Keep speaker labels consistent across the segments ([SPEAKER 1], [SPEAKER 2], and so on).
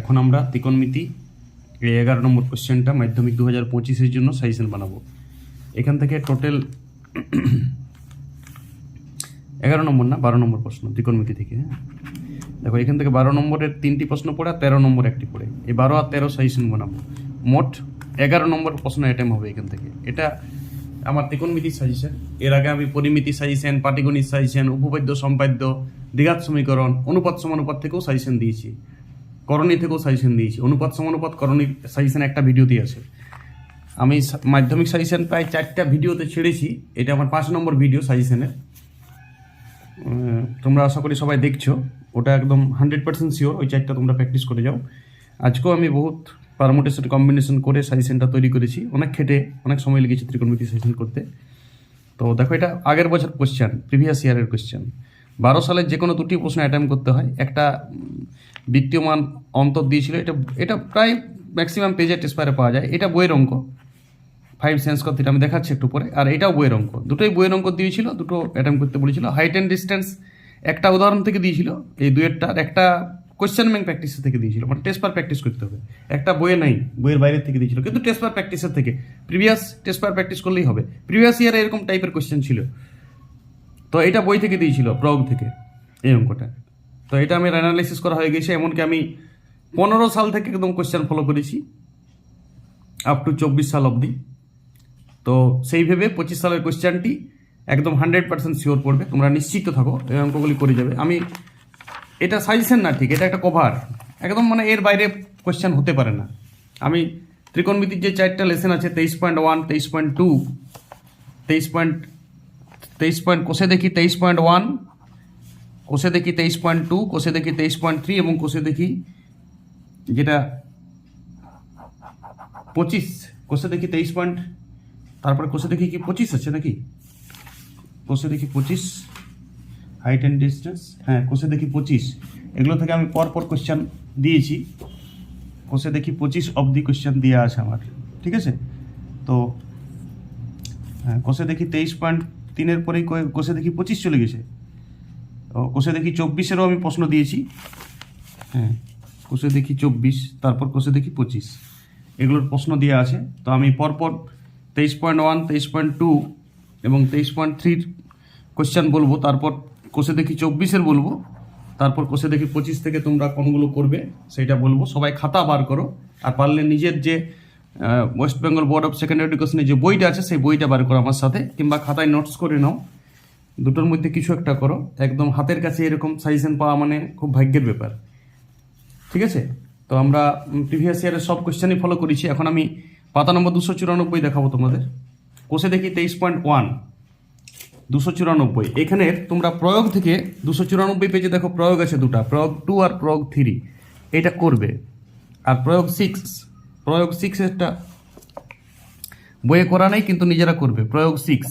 [SPEAKER 1] এখন আমরা ত্রিকোণমিতি এই এগারো নম্বর কোশ্চেনটা মাধ্যমিক দু হাজার পঁচিশের জন্য সাজেশন বানাবো। এখান থেকে টোটাল এগারো নম্বর না? বারো নম্বর প্রশ্ন, ত্রিকোণমিতি থেকে হ্যাঁ? দেখো, এখান থেকে বারো নম্বরের তিনটি প্রশ্ন পড়ে আর তেরো নম্বর একটি পড়ে। এই বারো আর তেরো সাজেশন বানাবো। মোট এগারো নম্বর প্রশ্ন অ্যাটেম হবে এখান থেকে। এটা আমার ত্রিকোণমিতি সাজেশন এর আগে আমি পরিমিতি সাজেশন পাটিগণিত সাজেশন উপপাদ্য, সম্পাদ্য, দ্বিঘাত সমীকরণ, অনুপাত সমানুপাত থেকেও সাজেশন দিয়েছি। করণী থেকেও সাজেশন দিয়েছি। অনুপাত সমানুপাত করণী সাজেশন একটা ভিডিওতেই আছে। আমি মাধ্যমিক সাজেশন প্রায় চারটা ভিডিওতে ছেড়েছি। এটা আমার পাঁচ নম্বর ভিডিও সাজেশনের তোমরা আশা করি সবাই দেখছ। ওটা একদম হান্ড্রেড পার্সেন্ট শিওর ওই চারটা তোমরা প্র্যাকটিস করে যাও। আজকেও আমি বহুত পারমোটেশন কম্বিনেশন করে সাজেশনটা তৈরি করেছি। অনেক খেটে, অনেক সময় লেগেছে ত্রিকোণমিতি সাজেশন করতে। তো দেখো, এটা আগের বছর কোশ্চেন প্রিভিয়াস ইয়ারের কোশ্চেন বারো সালের যে কোনো দুটি প্রশ্ন অ্যাটেম্প করতে হয়। একটা বিত্তীয়মান অন্তর দিয়েছিল, এটা এটা প্রায় ম্যাক্সিমাম পেজে টেস্পারে পাওয়া যায়। এটা বইয়ের অঙ্ক। ফাইভ সেন্স কথা আমি দেখাচ্ছি একটু পরে। আর এটাও বইয়ের অঙ্ক। দুটোই বইয়ের অঙ্ক দিয়েছিল, দুটো অ্যাটেম্প করতে বলেছিল। হাইট অ্যান্ড ডিস্টেন্স একটা উদাহরণ থেকে দিয়েছিল, এই দুয়েরটা আর একটা কোয়েশ্চেন ব্যাংক প্র্যাকটিসের থেকে দিয়েছিল। মানে টেস্ট পার প্র্যাকটিস করতে হবে। একটা বইয়ে নাই, বইয়ের বাইরের থেকে দিয়েছিল। কিন্তু টেস্ট পার প্র্যাকটিসের থেকে প্রিভিয়াস টেস্ট পার প্র্যাকটিস করলেই হবে। প্রিভিয়াস ইয়ারে এরকম টাইপের কোয়েশ্চেন ছিল। তো এটা বই থেকে দিয়েছিল প্রগ থেকে, এই অঙ্কটা। তো এটা আমি অ্যানালাইসিস করা হয়ে গেছে, এমনকি আমি পনেরো সাল থেকে একদম কোয়েশ্চেন ফলো করেছি আপ টু চব্বিশ সাল অবধি। তো সেই ভেবে পঁচিশ সালের কোয়েশ্চেনটি একদম হান্ড্রেড পার্সেন্ট শিওর পড়বে, তোমরা নিশ্চিত থাকো, এই অঙ্কগুলি করে যাবে। আমি, এটা সাজেশন না ঠিক, এটা একটা কভার একদম মানে এর বাইরে কোয়েশ্চেন হতে পারে না। আমি ত্রিকোণমিতির যে চারটা লেসন আছে, তেইশ পয়েন্ট ওয়ান তেইশ পয়েন্ট টু তেইশ পয়েন্ট তেইশ পয়েন্ট, কোষে দেখি তেইশ পয়েন্ট ওয়ান কোষে দেখি তেইশ পয়েন্ট টু কোষে দেখি তেইশ পয়েন্ট থ্রি এবং কোষে দেখি যেটা পঁচিশ কোষে দেখি তেইশ পয়েন্ট তারপরে কোষে দেখি কি পঁচিশ আছে নাকি কোষে দেখি পঁচিশ হাইট অ্যান্ড ডিস্টেন্স হ্যাঁ কোষে দেখি পঁচিশ এগুলো থেকে আমি পর পর কোশ্চেন দিয়েছি কোষে দেখি পঁচিশ অবধি কোশ্চেন দেওয়া আছে আমার ঠিক আছে তো হ্যাঁ কোষে দেখি তেইশ পয়েন্ট তিনের পরেই কোষে দেখি পঁচিশ চলে গেছে কোষে দেখি চব্বিশেরও আমি প্রশ্ন দিয়েছি। হ্যাঁ কোষে দেখি চব্বিশ, তারপর কোষে দেখি পঁচিশ। এগুলোর প্রশ্ন দেওয়া আছে। তো আমি পরপর তেইশ পয়েন্ট ওয়ান, তেইশ পয়েন্ট টু এবং তেইশ পয়েন্ট থ্রির কোশ্চেন বলব। তারপর কোষে দেখি চব্বিশের বলব। তারপর কোষে দেখি পঁচিশ থেকে তোমরা কোনগুলো করবে সেটা বলব। সবাই খাতা বার করো। আর পারলে নিজের যে West Bengal board of secondary এডুকেশনের যে বইটা আছে, সেই বইটা বার করো আমার সাথে। কিংবা খাতায় নোটস করে নাও। দুটোর মধ্যে কিছু একটা করো। একদম হাতের কাছে এরকম সাজেশন পাওয়া মানে খুব ভাগ্যের ব্যাপার। ঠিক আছে? তো আমরা প্রিভিয়াস ইয়ারের সব কোয়েশ্চেনই ফলো করেছি। এখন আমি পাতা নম্বর দুশো চুরানব্বই দেখাবো তোমাদের। কোষে দেখি তেইশ পয়েন্ট ওয়ান দুশো চুরানব্বই। এখানে তোমরা প্রয়োগ থেকে দুশো চুরানব্বই পেজে দেখো প্রয়োগ আছে দুটো। প্রয়োগ টু আর প্রয়োগ থ্রি এটা করবে। আর প্রয়োগ সিক্স প্রয়োগ সিক্স একটা বইয়ে করা নেই, কিন্তু নিজেরা করবে। প্রয়োগ সিক্স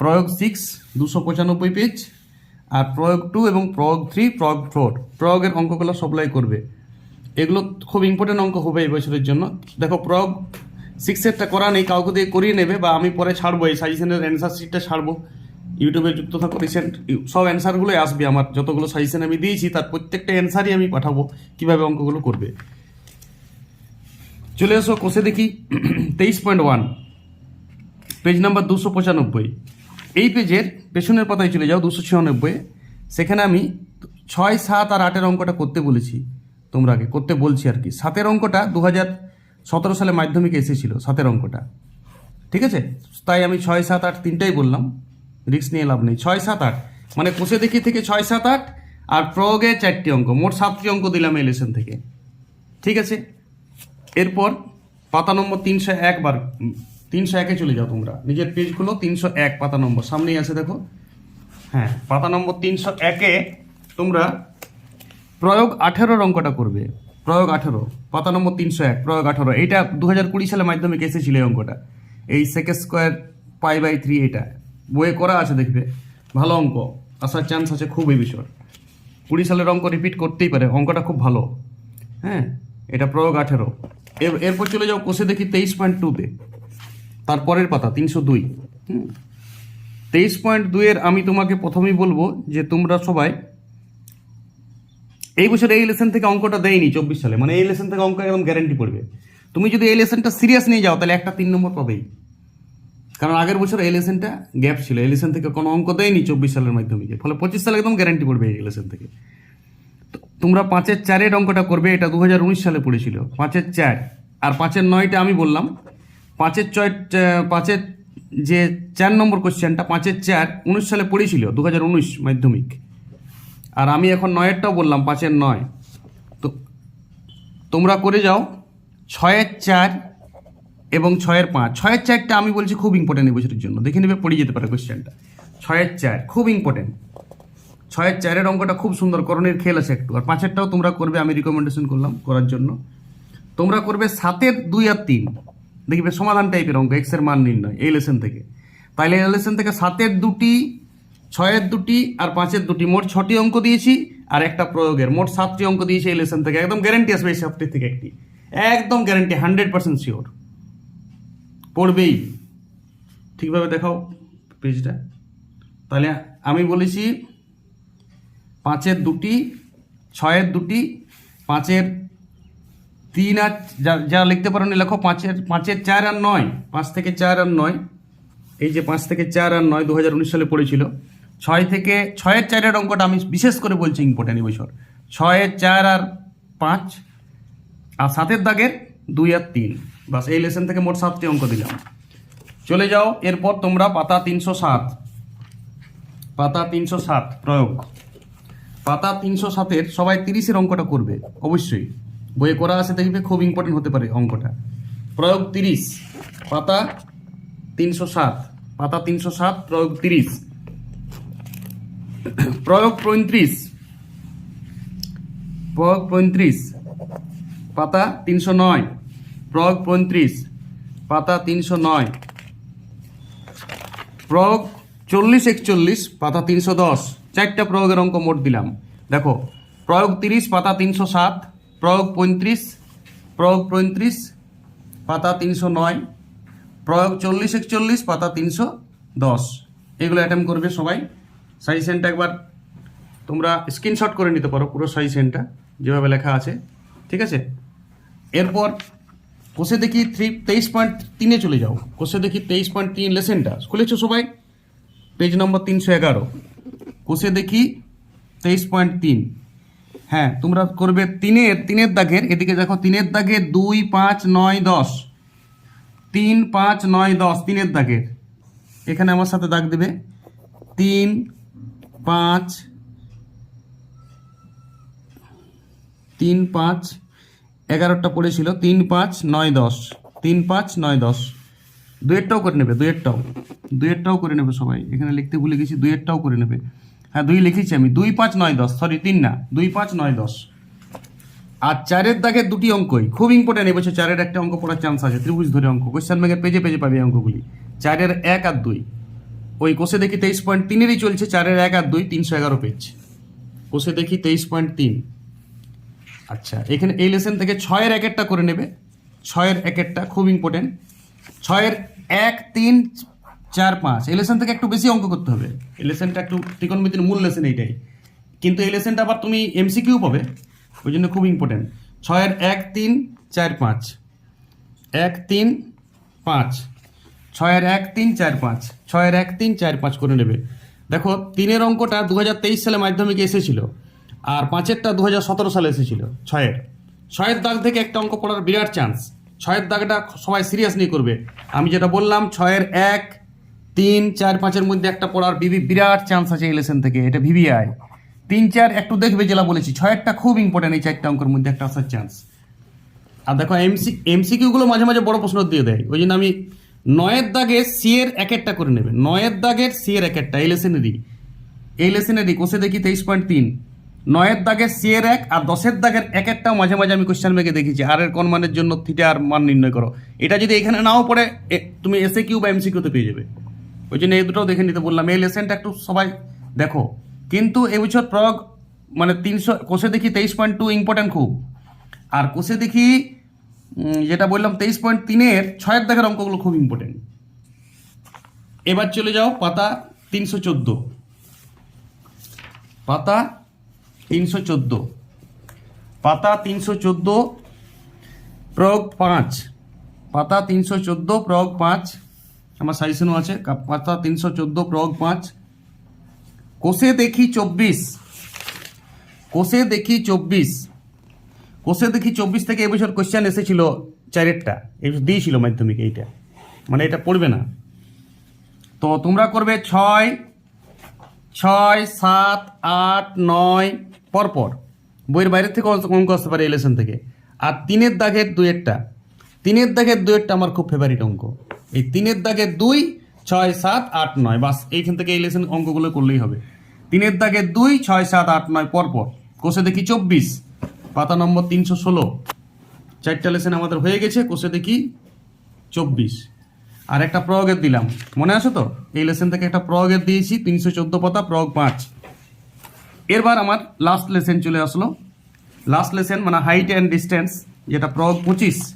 [SPEAKER 1] প্রয়োগ সিক্স দুশো পঁচানব্বই পেজ আর প্রয়োগ টু এবং প্রয়োগ থ্রি প্রয়োগ ফোর প্রয়োগের অঙ্কগুলো সবলাই করবে। এগুলো খুব ইম্পর্টেন্ট অঙ্ক হবে এই বছরের জন্য। দেখো, প্রয়োগ সিক্সেরটা করা নেই, কাউকে দিয়ে করিয়ে নেবে বা আমি পরে ছাড়বো, এই সাজেশনের অ্যান্সার শিটটা ছাড়বো। ইউটিউবে যুক্ত থাকো রিসেন্ট সব অ্যান্সারগুলোই আসবে আমার। যতগুলো সাজেশন আমি দিয়েছি, তার প্রত্যেকটা অ্যান্সারই আমি পাঠাবো, কীভাবে অঙ্কগুলো করবে। চলে এসো কোষে দেখি, তেইশ পয়েন্ট ওয়ান পেজ নাম্বার দুশো পঁচানব্বই। এই পেজের পেছনের পাতায় চলে যাও, দুশো ছিয়ানব্বই। সেখানে আমি ছয়, সাত আর আটের অঙ্কটা করতে বলেছি তোমরা আগে, করতে বলছি আর কি। সাতের অঙ্কটা দু হাজার সতেরো সালে মাধ্যমিকে এসেছিল, সাতের অঙ্কটা। ঠিক আছে? তাই আমি ছয়, সাত, আট তিনটাই বললাম। রিস্ক নিয়ে লাভ নেই। ছয়, সাত, আট। মানে কোষে দেখি থেকে ছয়, সাত, আট আর প্রয়োগে চারটি অঙ্ক। মোট সাতটি অঙ্ক দিলাম এই লেসন থেকে। ঠিক আছে? এরপর পাতা নম্বর তিনশো একবার তিনশো একে চলে যাও তোমরা। নিজের পেজগুলো তিনশো এক, পাতা নম্বর। সামনেই আছে, দেখো। হ্যাঁ পাতা নম্বর তিনশো একে তোমরা প্রয়োগ আঠেরোর অঙ্কটা করবে। প্রয়োগ আঠেরো, পাতা নম্বর তিনশো এক, প্রয়োগ আঠেরো। এইটা দু হাজার কুড়ি সালে মাধ্যমিক এসেছিল এই অঙ্কটা। এই সেকে স্কোয়ার পাই বাই থ্রি এটা। বইয়ে করা আছে, দেখবে। ভালো অঙ্ক। আসার চান্স আছে খুব বিষয় কুড়ি সালের অঙ্ক রিপিট করতেই পারে। অঙ্কটা খুব ভালো। হ্যাঁ এটা প্রয়োগ আঠেরো। এর এরপর চলে যাও কোষে দেখি তেইশ পয়েন্ট টুতে তারপরের পাতা, তিনশো দুই। তেইশ পয়েন্ট দুইয়ের আমি তোমাকে প্রথমেই বলব যে তোমরা সবাই এই বছর এই লেসন থেকে অঙ্কটা দেয়নি চব্বিশ সালে। মানে এই লেসন থেকে অঙ্ক একদম গ্যারান্টি পড়বে। তুমি যদি এই লেসনটা সিরিয়াস নিয়ে যাও, তাহলে একটা তিন নম্বর পাবেই। কারণ আগের বছর এই লেসনটা গ্যাপ ছিল। এই লেসন থেকে কোনো অঙ্ক দেয়নি চব্বিশ সালের মাধ্যমিকে ফলে পঁচিশ সালে একদম গ্যারান্টি পড়বে এই লেসন থেকে। তোমরা পাঁচের চারের অঙ্কটা করবে, এটা দু হাজার উনিশ সালে পড়েছিল। পাঁচের চার। আর পাঁচের নয়টা আমি বললাম। পাঁচের ছয় পাঁচের যে চার নম্বর কোশ্চেনটা পাঁচের চার উনিশ সালে পড়েছিল দু হাজার উনিশ মাধ্যমিক। আর আমি এখন নয়েরটাও বললাম, পাঁচের নয়। তো তোমরা করে যাও, ছয়ের চার এবং ছয়ের পাঁচ। ছয়ের চারটা আমি বলছি খুব ইম্পর্টেন্ট এই বছরের জন্য। দেখে নেবে পড়ে যেতে পারে কোশ্চেনটা ছয়ের চার, খুব ইম্পর্টেন্ট ছয়ের চারের অঙ্কটা খুব সুন্দর, করণের খেল আছে একটু। আর পাঁচেরটাও তোমরা করবে, আমি রিকমেন্ডেশন করলাম করার জন্য। তোমরা করবে সাতের দুই আর তিন। দেখবে সমাধান টাইপের অঙ্ক এক্সের মান নির্ণয়, এই লেসন থেকে। তাইলে এই লেসন থেকে সাতের দুটি, ছয়ের দুটি আর পাঁচের দুটি, মোট ছটি অঙ্ক দিয়েছি, আর একটা প্রয়োগের। মোট সাতটি অঙ্ক দিয়েছি এই লেসন থেকে। একদম গ্যারেন্টি আসবে এই সাতটি থেকে একটি। একদম গ্যারেন্টি হান্ড্রেড পার্সেন্ট শিওর পড়বেই। ঠিকভাবে দেখাও পেজটা তাহলে আমি বলেছি, পাঁচের দুটি, ছয়ের দুটি, পাঁচের তিন আর যা- লিখতে পারো লেখো পাঁচের পাঁচের চার আর নয়, পাঁচ থেকে চার আর নয়। এই যে পাঁচ থেকে চার আর নয় দু সালে পড়েছিল। ছয় থেকে, ছয়ের চারের অঙ্কটা আমি বিশেষ করে বলছি ইম্পর্টেন্ট বছর। ছয়ের চার আর পাঁচ, আর সাতের দাগের দুই আর তিন। বাস এই লেসন থেকে মোট সাতটি অঙ্ক দিলাম। চলে যাও, এরপর তোমরা পাতা তিনশো সাত। পাতা তিনশো সাত প্রয়োগ। পাতা তিনশো সাতের সবাই তিরিশের অঙ্কটা করবে, অবশ্যই। বইয়ে করা আছে, দেখবে খুব ইম্পর্টেন্ট হতে পারে অঙ্কটা। প্রয়োগ তিরিশ, পাতা তিনশো সাত, পাতা তিনশো সাত, প্রয়োগ তিরিশ। প্রয়োগ পঁয়ত্রিশ প্রয়োগ পঁয়ত্রিশ, পাতা তিনশো নয়, প্রয়োগ পঁয়ত্রিশ, পাতা তিনশো নয়। প্রয়োগ চল্লিশ একচল্লিশ, পাতা তিনশো দশ। চারটা প্রয়োগের অঙ্ক মোট দিলাম। দেখো, প্রয়োগ তিরিশ, পাতা তিনশো সাত প্রয়োগ পঁয়ত্রিশ প্রয়োগ পঁয়ত্রিশ, পাতা তিনশো নয়, প্রয়োগ চল্লিশ, একচল্লিশ, পাতা তিনশো দশ। এগুলো অ্যাটেম্প করবে সবাই। সাজেশনটা একবার তোমরা স্ক্রিনশট করে নিতে পারো পুরো সাজেশনটা যেভাবে লেখা আছে। ঠিক আছে? এরপর কোষে দেখি থ্রি তেইশ পয়েন্ট তিনে চলে যাও। কোষে দেখি তেইশ পয়েন্ট তিন লেসেনটা খুলেছো সবাই? পেজ নম্বর তিনশো এগারো। কোষে দেখি তেইশ পয়েন্ট তিন। হ্যাঁ তোমরা করবে তিনের তিনের দাগের, এদিকে দেখো তিনের দাগের দুই, পাঁচ, নয়, দশ। তিন, পাঁচ, নয়, দশ, তিনের দাগের। এখানে আমার সাথে দাগ দেবে। তিন, পাঁচ তিন, পাঁচ, এগারোটা পড়েছিল। তিন, পাঁচ, নয়, দশ। তিন, পাঁচ, নয়, দশ। দুয়েরটাও করে নেবে দুয়েরটাও দুয়েরটাও করে নেবে সবাই। এখানে লিখতে ভুলে গেছি দুয়েরটাও করে নেবে। হ্যাঁ দুই লিখেছি আমি। দুই পাঁচ নয় দশ। সরি তিন না। দুই পাঁচ নয় দশ। আর চারের দাগের দুটি অঙ্কই। খুব ইম্পর্টেন্ট এবছর চারের একটা অঙ্ক পড়ার চান্স আছে, ত্রিভুজ ধরে অঙ্ক। কোশ্চেন ব্যাগের পেজে পেজে পাবে অঙ্কগুলি। চারের এক আর দুই। ওই কোষে দেখি তেইশ পয়েন্ট তিনেরই চলছে, চারের এক আর দুই, তিনশো এগারো পেজ কোষে দেখি তেইশ পয়েন্ট তিন। আচ্ছা এখানে এই লেসন থেকে ছয়ের এক একটা করে নেবে। ছয়ের এক একটা খুব ইম্পর্টেন্ট ছয়ের এক, তিন চার পাঁচ। এই থেকে একটু বেশি অঙ্ক করতে হবে। এই লেসনটা একটু ত্রিকোণমিতির মূল লেসন এইটাই। কিন্তু এই লেসনটা আবার তুমি এমসিকিউ পাবে, ওই জন্য খুব ইম্পর্টেন্ট ছয়ের এক, তিন, চার, পাঁচ। এক, তিন, পাঁচ। ছয়ের এক, তিন, চার, পাঁচ। ছয়ের এক, তিন, চার, পাঁচ করে নেবে। দেখো, তিনের অঙ্কটা দু হাজার তেইশ সালে মাধ্যমিকে এসেছিল, আর পাঁচেরটা দু হাজার সতেরো সালে এসেছিল, ছয়ের। ছয়ের দাগ থেকে একটা অঙ্ক পড়ার বিরাট চান্স ছয়ের দাগটা সবাই সিরিয়াস নিয়ে করবে। আমি যেটা বললাম, ছয়ের এক তিন, চার, পাঁচের মধ্যে একটা পড়ার বিবি বিরাট চান্স আছে লেসন থেকে, এটা ভিভিআই। তিন, চার, একটু দেখবে যেটা বলেছি, ছয়েরটা খুব ইম্পর্টেন্ট এই চারটা অঙ্কের মধ্যে একটা আসার চান্স আর দেখো এমসি এমসিকিউগুলো মাঝে মাঝে বড় প্রশ্ন দিয়ে দেয়, ওই জন্য আমি নয়ের দাগে সি এর এক একটা করে নেবে। নয়ের দাগের সি এর এক একটা এই লেসেনেরই এই লেসেনেরই কোষে দেখি তেইশ পয়েন্ট তিন। নয়ের দাগের সি এর এক আর দশের দাগের এক একটাও মাঝে মাঝে আমি কোশ্চেন ব্যাগে দেখেছি আর এর কোন মানের জন্য থিটা আর মান নির্ণয় করো। এটা যদি এখানে নাও পড়ে তুমি এসে কিউ বা এমসিকিউতে পেয়ে যাবে। ওই জন্য এই দুটোও দেখে নিতে বললাম। এই লেসেনটা একটু সবাই দেখো। কিন্তু এবছর প্রয়োগ মানে তিনশো, কোষে দেখি তেইশ পয়েন্ট টু ইম্পর্টেন্ট খুব। আর কোষে দেখি যেটা বললাম, তেইশ পয়েন্ট তিনের ছয়ের দাগের অঙ্কগুলো খুব ইম্পর্টেন্ট এবার চলে যাও পাতা তিনশো চোদ্দ। পাতা তিনশো চোদ্দ। পাতা তিনশো চোদ্দ প্রয়োগ পাঁচ। পাতা তিনশো চোদ্দ প্রয়োগ পাঁচ। আমার সাইসেনও আছে। পাতা তিনশো চোদ্দ, প্রয়োগ পাঁচ। কোষে দেখি চব্বিশ। কোষে দেখি চব্বিশ। কোষে দেখি চব্বিশ থেকে এবছর কোশ্চেন এসেছিল চারেরটা। এবছর দিয়েছিল মাধ্যমিক এইটা। মানে এটা পড়বে না। তো তোমরা করবে ছয় ছয়, সাত, আট, নয়, পরপর। বইয়ের বাইরে থেকে অঙ্ক- আসতে পারে এই লেসন থেকে। আর তিনের দাগের দুয়েরটা। তিনের দাগের দুয়েরটা আমার খুব ফেভারিট অঙ্ক। এই তিনের দাগের দুই, ছয়, সাত, আট, নয়। বাস, এইখান থেকে এই লেসন অঙ্কগুলো করলেই হবে। তিনের দাগের দুই, ছয়, সাত, আট, নয়, পরপর। কোষে দেখি চব্বিশ। পাতা নম্বর তিনশো ষোলো। চারটা লেসন আমাদের হয়ে গেছে, কোষে দেখি চব্বিশ। আর একটা প্রয়োগের দিলাম। মনে আছে তো? এই লেসন থেকে একটা প্রয়োগের দিয়েছি, তিনশো চোদ্দ পাতা, প্রয়োগ পাঁচ। এরবার আমার লাস্ট লেসেন চলে আসলো। লাস্ট লেসেন মানে হাইট অ্যান্ড ডিস্টেন্স যেটা প্রয়োগ পঁচিশ।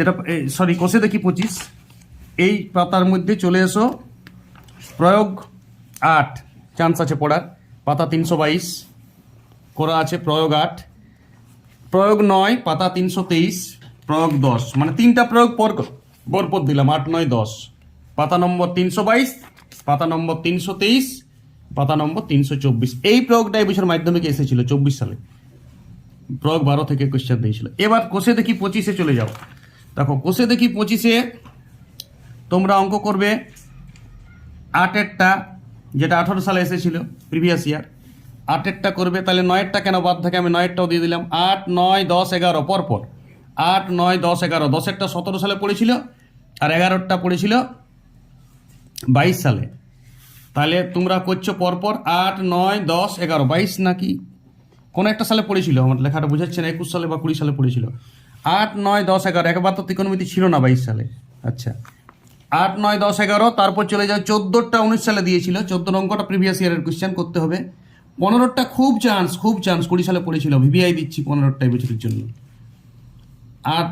[SPEAKER 1] যেটা সরি কষে দেখি পঁচিশ। এই পাতার মধ্যে চলে এসো। প্রয়োগ আট চান্স আছে পড়ার। পাতা তিনশো বাইশ, করা আছে প্রয়োগ আট। প্রয়োগ নয়, পাতা তিনশো তেইশ, প্রয়োগ দশ। মানে তিনটা প্রয়োগ পর পরপর দিলাম, আট, নয়, দশ। পাতা নম্বর তিনশো বাইশ, পাতা নম্বর তিনশো তেইশ, পাতা নম্বর তিনশো চব্বিশ। এই প্রয়োগটা এই বছর মাধ্যমিকে এসেছিল, চব্বিশ সালে। প্রয়োগ বারো থেকে কোশ্চেন দিয়েছিল। এবার কোষে দেখি পঁচিশে চলে যাও। দেখো, কোষে দেখি পঁচিশে। তোমরা অঙ্ক করবে আটেরটা, যেটা আঠারো সালে এসেছিল প্রিভিয়াস ইয়ার আটেরটা করবে, তাহলে নয়েরটা কেন বাদ থাকে? আমি নয়েরটাও দিয়ে দিলাম। আট, নয়, দশ, এগারো, পরপর। আট, নয়, দশ, এগারো। দশেরটা সতেরো সালে পড়েছিল, আর এগারোটা পড়েছিল বাইশ সালে। তাহলে তোমরা করছ পরপর আট, নয়, দশ, এগারো। বাইশ নাকি? কোনো একটা সালে পড়েছিল, আমার লেখাটা বোঝাচ্ছে না, একুশ সালে বা কুড়ি সালে পড়েছিল। আট, নয়, দশ, এগারো। একবার তো ত্রিকোণমিতি ছিল না বাইশ সালে। আচ্ছা। আট, নয়, দশ, এগারো, তারপর চলে যাও চোদ্দোটা উনিশ সালে দিয়েছিল। চোদ্দোর অঙ্কটা প্রিভিয়াস ইয়ারের কোশ্চেন করতে হবে। পনেরোটা খুব চান্স খুব চান্স কুড়ি সালে পড়েছিল। ভিভিআই দিচ্ছি পনেরোটা বছরের জন্য। আর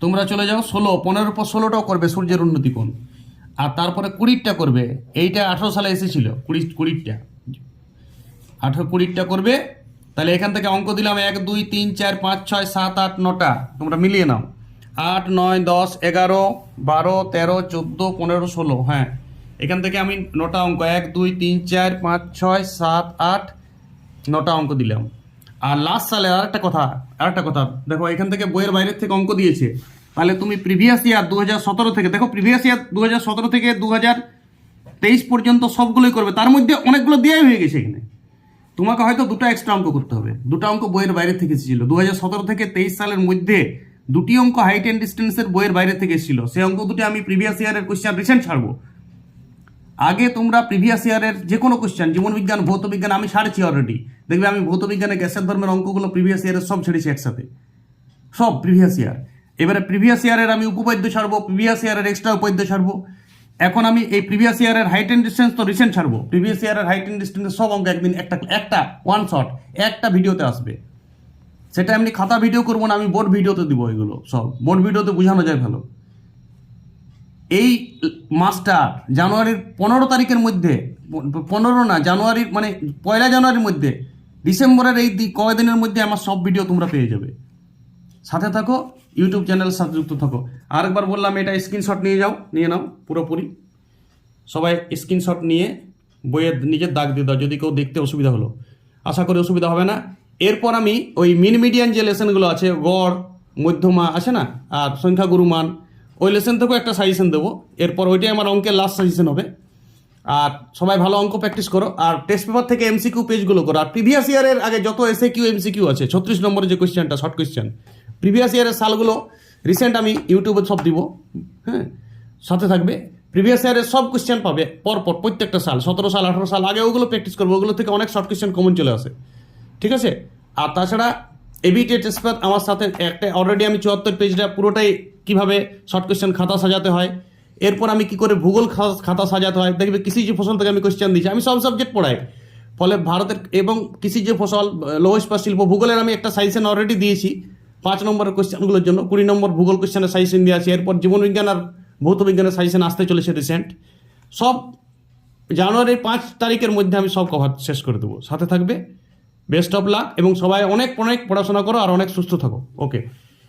[SPEAKER 1] তোমরা চলে যাও, ষোলো। পনেরোর পর ষোলোটাও করবে, সূর্যের উন্নতি কোণ। আর তারপরে কুড়িরটা করবে। এইটা আঠেরো সালে এসেছিল, কুড়ি, কুড়িরটা। আঠেরো, কুড়িরটা করবে তাহলে এখান থেকে অঙ্ক দিলাম এক, দুই, তিন, চার, পাঁচ, ছয়, সাত, আট, নটা। তোমরা মিলিয়ে নাও। আট, নয়, দশ, এগারো, বারো, তেরো, চোদ্দ, পনেরো, ষোলো হ্যাঁ। এখান থেকে আমি নটা অঙ্ক, এক, দুই, তিন, চার, পাঁচ, ছয়, সাত, আট, নটা অঙ্ক দিলাম। আর লাস্ট সালে আর একটা কথা আর একটা কথা, দেখো এখান থেকে বইয়ের বাইরের থেকে অঙ্ক দিয়েছে। তাহলে তুমি প্রিভিয়াস ইয়ার দু সতেরো থেকে, দেখো প্রিভিয়াস ইয়ার দু সতেরো থেকে দু হাজার তেইশ পর্যন্ত সবগুলোই করবে, তার মধ্যে অনেকগুলো দেওয়াই হয়ে গেছে এখানে। তোমাকে হয়তো দুটো এক্সট্রা অঙ্ক করতে হবে। দুটো অঙ্ক বইয়ের বাইরে থেকে এসেছিল। দু হাজার সতেরো থেকে তেইশ সালের মধ্যে দুটি অঙ্ক হাইট অ্যান্ড ডিস্টেন্সের বইয়ের বাইরে থেকে এসেছিল। সেই অঙ্ক দুটি আমি প্রিভিয়াস ইয়ারের কোশ্চেন রিসেন্ট ছাড়বো। আগে তোমরা প্রিভিয়াস ইয়ারের যে কোনো কোশ্চেন জীবন বিজ্ঞান, ভৌত বিজ্ঞান, আমি ছাড়ছি অলরেডি দেখবে আমি ভৌত বিজ্ঞানে গ্যাসের ধর্মের অঙ্কগুলো প্রিভিয়াস ইয়ারের সব ছেড়েছি একসাথে। সব প্রিভিয়াস ইয়ার এবারে প্রিভিয়াস ইয়ারের আমি উপপাদ্য ছাড়বো প্রিভিয়াস ইয়ারের এক্সট্রা উপাদ্য ছাড়বো। এখন আমি এই প্রিভিয়াস ইয়ারের হাইট অ্যান্ড ডিস্টেন্স তো রিসেন্ট ছাড়বো। প্রিভিয়াস ইয়ারের হাইট অ্যান্ড ডিস্টেন্সের সব অঙ্ক একদিন একটা একটা ওয়ান শট একটা ভিডিওতে আসবে। সেটা এমনি খাতা ভিডিও করব না, আমি বোর্ড ভিডিওতে দিব এগুলো সব। বোর্ড ভিডিওতে বোঝানো যায় ভালো। এই মাসটা জানুয়ারির পনেরো তারিখের মধ্যে, পনেরো না, জানুয়ারির মানে পয়লা জানুয়ারির মধ্যে, ডিসেম্বরের এই কয়দিনের মধ্যে আমার সব ভিডিও তোমরা পেয়ে যাবে। সাথে থাকো ইউটিউব চ্যানেলের সাথে যুক্ত থাকো। আরেকবার বললাম, এটা স্ক্রিনশট নিয়ে যাও, নিয়ে নাও, পুরোপুরি। সবাই স্ক্রিনশট নিয়ে বইয়ের নিজের দাগ দিয়ে দাও, যদি কেউ দেখতে অসুবিধা হলো। আশা করি অসুবিধা হবে না। এরপর আমি ওই মিন মিডিয়ান যে লেসনগুলো আছে, গড়, মধ্যমা আছে না, আর সংখ্যাগুরু মান, ওই লেসন থেকেও একটা সাজেশন দেবো। এরপর ওইটাই আমার অঙ্কের লাস্ট সাজেশন হবে। আর সবাই ভালো অঙ্ক প্র্যাকটিস করো। আর টেস্ট পেপার থেকে এমসিকিউ পেজগুলো করো। আর প্রিভিয়াস ইয়ারের আগে যত এসে কিউ এমসিকিউ আছে, ছত্রিশ নম্বরের যে কোয়েশ্চেনটা শর্ট কোয়েশ্চেন প্রিভিয়াস ইয়ারের সালগুলো রিসেন্ট আমি ইউটিউবে সব দিব হ্যাঁ? সাথে থাকবে। প্রিভিয়াস ইয়ারের সব কোয়েশ্চেন পাবে পরপর, প্রত্যেকটা সাল, সতেরো সাল, আঠারো সাল, আগে ওগুলো প্র্যাকটিস করব, ওগুলো থেকে অনেক শর্ট কোয়েশ্চেন কমন চলে আসে। ঠিক আছে? আর তাছাড়া এবিটি টেস্ট আমার সাথে একটা অলরেডি আমি চুয়াত্তর পেজটা পুরোটাই কীভাবে শর্ট কোয়েশ্চেন খাতা সাজাতে হয়, এরপর আমি কি করে ভূগোল খাতা সাজাতে হয়, দেখবে কৃষিজ ফসল থেকে আমি কোয়েশ্চেন দিচ্ছি আমি সব সাবজেক্ট পড়াই। ফলে ভারতের এবং কৃষিজ ফসল লৌহ ইস্পাত শিল্প, ভূগোলের আমি একটা সাজেশন অলরেডি দিয়েছি পাঁচ নম্বরের কোয়েশ্চেনগুলোর জন্য, কুড়ি নম্বর ভূগোল কোয়েশ্চেনের সাজেশন দিয়ে আছে, এরপর জীবনবিজ্ঞান আর ভৌত বিজ্ঞানের সাজেশন আসতে চলেছে রিসেন্ট সব জানুয়ারির পাঁচ তারিখের মধ্যে আমি সব কভার শেষ করে দেবো। সাথে থাকবে বেস্ট অফ লাক এবং সবাই অনেক অনেক পড়াশোনা করো আর অনেক সুস্থ থাকো। ওকে